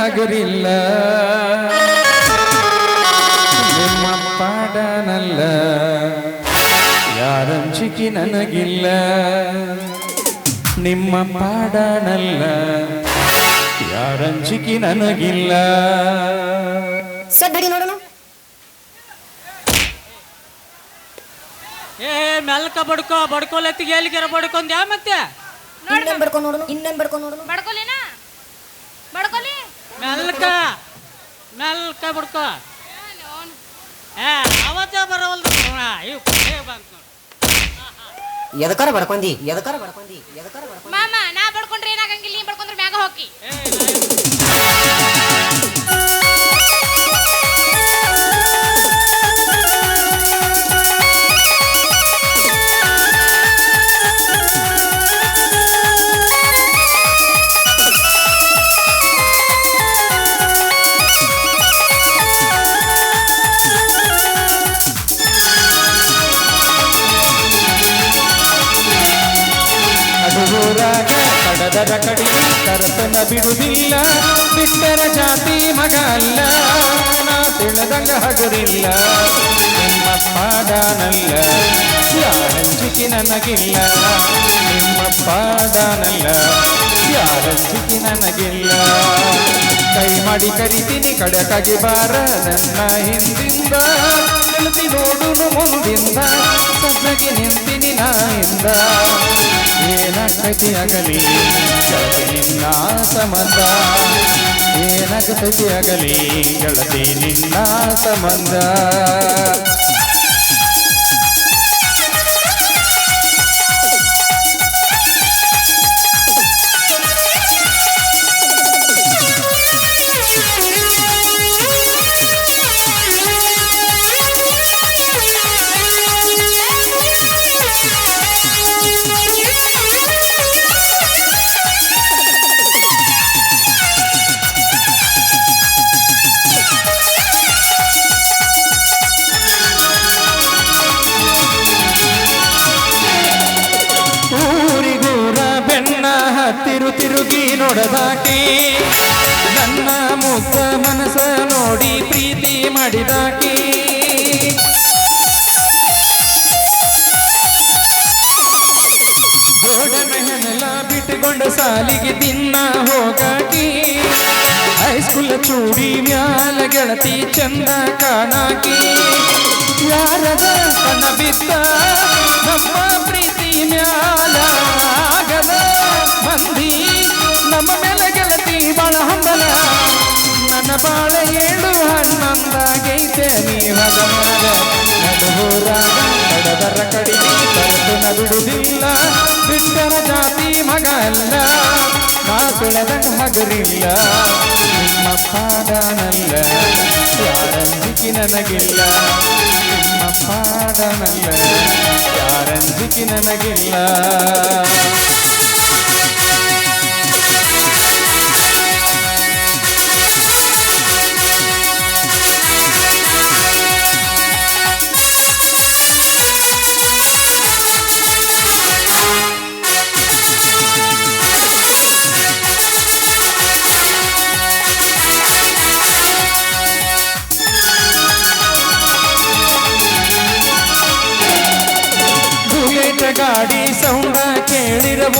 ಹಗರಿಲ್ಲ. ನಿಮ್ಮ ಪಾಡನಲ್ಲ. ಯಾರಂಚಿಕೆ ನನಗಿಲ್ಲ. ನಿಮ್ಮ ಪಾಡನಲ್ಲ. ಯಾರಂಚಿಕೆ ನನಗಿಲ್ಲ. ಸದ್ದಡಿ ನೋಡೋಣ. ಏ ಮೆಲ್ಕ ಬಡ್ಕೋ ಬಡ್ಕೊಲತ್ತಿಗೆ ಎಲ್ಲಿಗೆರ ಬಡ್ಕೊಂಡ್ಯಾ ಮತ್ತೆ? ಇನ್ನೇನ್ ಬಡ್ಕೊಂಡು ನೋಡೋಣ? ಇನ್ನೇನ್ ಬಡ್ಕೊಂಡು ನೋಡೋಣ? ಬಡ್ಕೊಲಿನಾ? ಬಡ್ಕೊಲಿ ಮೆಲ್ಕ ಮೆಲ್ಕ ಬಡ್ಕೋ. ಏ ಅವತ್ತೇ ಬರವಲ್ದು ಇವ್ ಬಂತು. ಎದಕಾರ ಬಡ್ಕೊಂಡಿ ಎದಕಾರ ಬಡ್ಕೊಂಡಿ ಎದಕಾರ ಬಡ್ಕೊಂಡಿ ಮಾಮ ನಾ ಬಡ್ಕೊಂಡ್ರೆ ಏನಾಗಂಗಿಲ್ಲ ನೀ ಬಡ್ಕೊಂಡ್ರೆ ಮ್ಯಾಗ ಹೋಗಿ ಅಡುಗೂರಾಗ ಕಡದರ ಕಡಿಗೆ ಕರತನ ಬಿಡುವುದಿಲ್ಲ ಬಿಟ್ಟರ ಜಾತಿ ಮಗ ಅಲ್ಲ, ನಾ ತಿಳಿದಂಗ ಹಗರಿಲ್ಲ, ನಿಮ್ಮ ಯಾರ ಯಾರಂಚಿಕೆ ನನಗಿಲ್ಲ, ನಿಮ್ಮ ಪಾಡನಲ್ಲ ಯಾರಂಚಿಕೆ ನನಗಿಲ್ಲ. ಕೈ ಮಾಡಿ ಕರಿತೀನಿ, ಕಡಕಾಗಿ ಬಾರ, ನನ್ನ ಹಿಂದಿಂದ ನಿಲ್ತಿ ನೋಡುನು ಮುಂದಿಂದ ಸಜ್ಜಗೆ ನಿಂತೀನಿ ನಾಯಿಂದ. ಏನಾಗತಿ ಆಗಲಿ ಗೆಳತಿ ನಿನ್ನ ಸಂಬಂಧ ಏನಾಗತಿ ಅಗಲಿ? ಗೆಳತಿ ನಿನ್ನ ಸಂಬಂಧ ಹತ್ತಿರು ತಿರುಗಿ ನೋಡದಾಕಿ. ನನ್ನ ಮುಗ್ಧ ಮನಸ ನೋಡಿ ಪ್ರೀತಿ ಮಾಡಿದಾಕಿ. ಗೋಡನೆಲ್ಲ ಬಿಟ್ಟುಕೊಂಡು ಸಾಲಿಗೆ ದಿನ ಹೋಗಾಕಿ. ಹೈಸ್ಕೂಲ್ ಚೂಡಿ ಮ್ಯಾಲ ಗೆಳತಿ ಚಂದ ಕಾಣಾಕಿ. ಯಾರದ ಕಣ ಹನ್ನೊಂದಾಗೈತೆ ನೀವದ ನಡುಹೂರಾಗ ಕಡದರ ಕಡಿಮೆ ಕರೆದು ಬಿಡುವುದಿಲ್ಲ ಬಿಟ್ಟರ ಜಾತಿ ಮಗ ಅಲ್ಲ ನಾ ಬೆಳೆದಂಗ ಹಗರಿಲ್ಲ. ನಿಮ್ಮ ಪಾಡನಲ್ಲ ಯಾರಂಜಿಕೆ ನನಗಿಲ್ಲ. ನಿಮ್ಮ ಪಾಡನಲ್ಲ ಯಾರಂಜಿಕೆ ನನಗಿಲ್ಲ.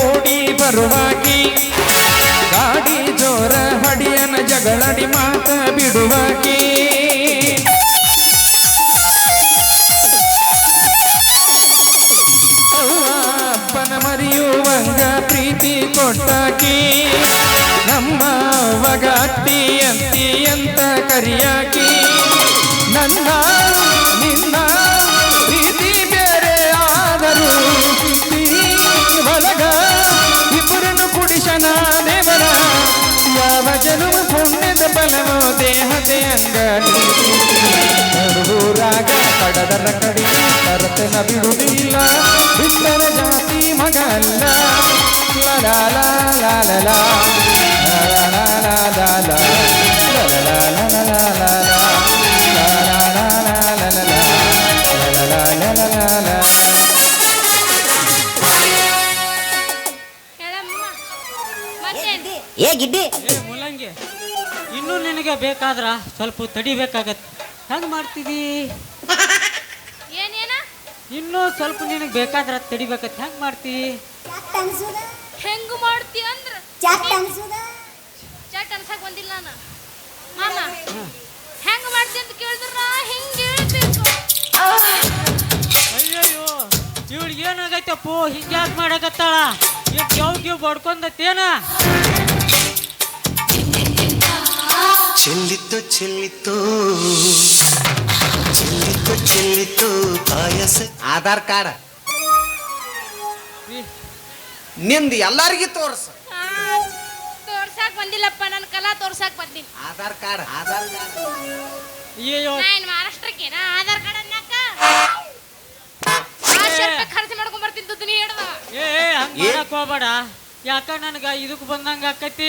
ಓಡಿ ಬರುವಾಕಿ ಗಾಡಿ ಜೋರ ಹಡಿಯನ ಜಗಳಡಿ ಮಾತ ಬಿಡುವಾಕಿ ಅಪ್ಪನ ಮರಿಯುವಂಗ ಪ್ರೀತಿ ಕೊಟ್ಟಾಕಿ, ನಮ್ಮ ಅವಗ ಅಂತಿ ಅಂತ ಕರಿಯಾಕಿ. ಲಲ ಲಲ ಲಲ ಲಲ ಲಲ ಲಲ ಹೇಳಮ್ಮ ಮತ್ತೇನ್ ಏ ಗಿಡ್ಡಿ ಏ ಮುಲ್ಲಂಗಿ ಇನ್ನೂ ನಿನಗೆ ಬೇಕಾದ್ರ ಸ್ವಲ್ಪ ತಡಿಬೇಕಾಗತ್ತೆ. ಹೆಂಗ್ ಮಾಡ್ತಿದಿ? ಏನೇನ? ಇನ್ನೂ ಸ್ವಲ್ಪ ನಿನಗೆ ಬೇಕಾದ್ರ ತಡಿಬೇಕತ್ ಹೆಂಗ್ ಮಾಡ್ತಿ? ಹೆಂಗ್ ಮಾಡ್ತಿ ಅಂದ್ರ? ಚಟ್ ಅನ್ಸುದ ಚಟ್ ಅನ್ಸಕ್ ಬಂದಿಲ್ಲ ನಾನು. ಮಾಮ ಹೆಂಗ್ ಮಾಡ್ತಿ ಅಂತ ಕೇಳಿದ್ರ ನಾ ಹೆಂಗ್ ಹೇಳ್ಬೇಕು? ಅಯ್ಯಯ್ಯೋ ಇವಳಿಗೆ ಏನಾಗೈತಪ್ಪು? ಹಿಂಗ್ಯಾಕ್ ಮಾಡಕತ್ತಾಳ? ಈಗ ಯಾವ ಗಿವ್ ಬಡ್ಕೊಂಡತ್ತೇನ ಚೆಲ್ಲಿತ್ತು ಚೆಲ್ಲಿತು. ಚೆಲ್ಲಿತು ಚೆಲ್ಲಿತ್ತು ಪಾಯಸ. ಆಧಾರ್ ಕಾರ್ಡ್. ನಿಂದ ಎಲ್ಲರಿಗೂ ತೋರ್ಸ. ತೋರ್ಸಾಕ್ ಬಂದಿಲ್ಲಪ್ಪ ನನ್ನ ಕಲಾ ತೋರ್ಸಾಕ್ ಬಂದಿನಿ. Aadhaar card Aadhaar card. ಅಯ್ಯೋ ನಾನು ಮಹಾರಾಷ್ಟ್ರಕ್ಕೆ ನಾ ಆಧಾರ್ ಕಾರ್ಡ್ ಅನ್ನಾಕ? ಖರ್ಚು ಮಾಡ್ಕೊಂಡ್ ಬರ್ತೀನಿ ದುಡ್ಡು ನೀ ಹೇಳ್ದ ಏ ಹಂಗ ಹಂಗ್ ಮಾಡಕ್ ಹೋಗ್ಬೇಡ. ಯಾಕ ನನಗ ಇದಕ್ ಬಂದಂಗ ಆಕತಿ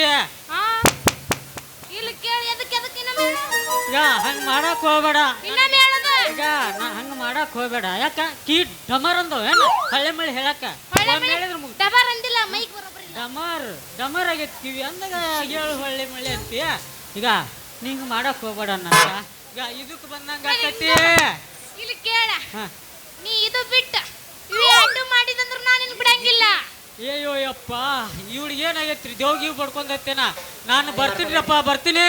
ಈಗ ಹಂಗ್ ಮಾಡಕ್ ಹೋಗ್ಬೇಡ. ಇನ್ನೊಮ್ಮೆ ಹೇಳೋದು. ಈಗ ನಾ ಹಂಗ ಮಾಡಕ್ ಹೋಗ್ಬೇಡ. ಯಾಕ? ಕೀ ಡಮರ್ ಅಂದವ ಏನ? ಹಳೆ ಮಳೆ ಹೇಳಕ್ಕ. ಹೊಳ್ಳೆ ಒಮ್ಮೆ ಹೇಳಿದ್ರ ಮುಗ್ದು. ಡಬರ್ ಅಂದಿಲ್ಲ ಮೈಕ್ ಡಮರ್ ಡಮರ್ ಆಗೈತಿ ಕಿವಿ ಅಂದಾಗ ಏಳು ಹೊಳ್ಳೆ ಮಳೆ ಅಂತೀಯ? ಈಗ ನಿಂಗ್ ಮಾಡಕ್ ಹೋಗ್ಬೇಡ ನಾ ಈಗ ಇದಕ್ ಬಂದಂಗ ಆಕೈತಿ. ಇಲ್ಲಿ ಕೇಳ. ಹಾ. ನೀ ಇದು ಬಿಟ್ಟ. ಇವು ಅಡ್ಡು ಮಾಡಿದಂದ್ರ ನಾನು ನಿನ್ ಬಿಡಂಗಿಲ್ಲ. ಅಯ್ಯೋ ಯಪ್ಪ. ಇವ್ಳಿಗೆ ಏನಾಗೈತ್ರಿ? ದೇವ್ಗಿವ್ ಬಡ್ಕೊಂಡತ್ತೇನ ನಾನು ಬರ್ತೀನಿರಪ್ಪ ಬರ್ತೀನಿ.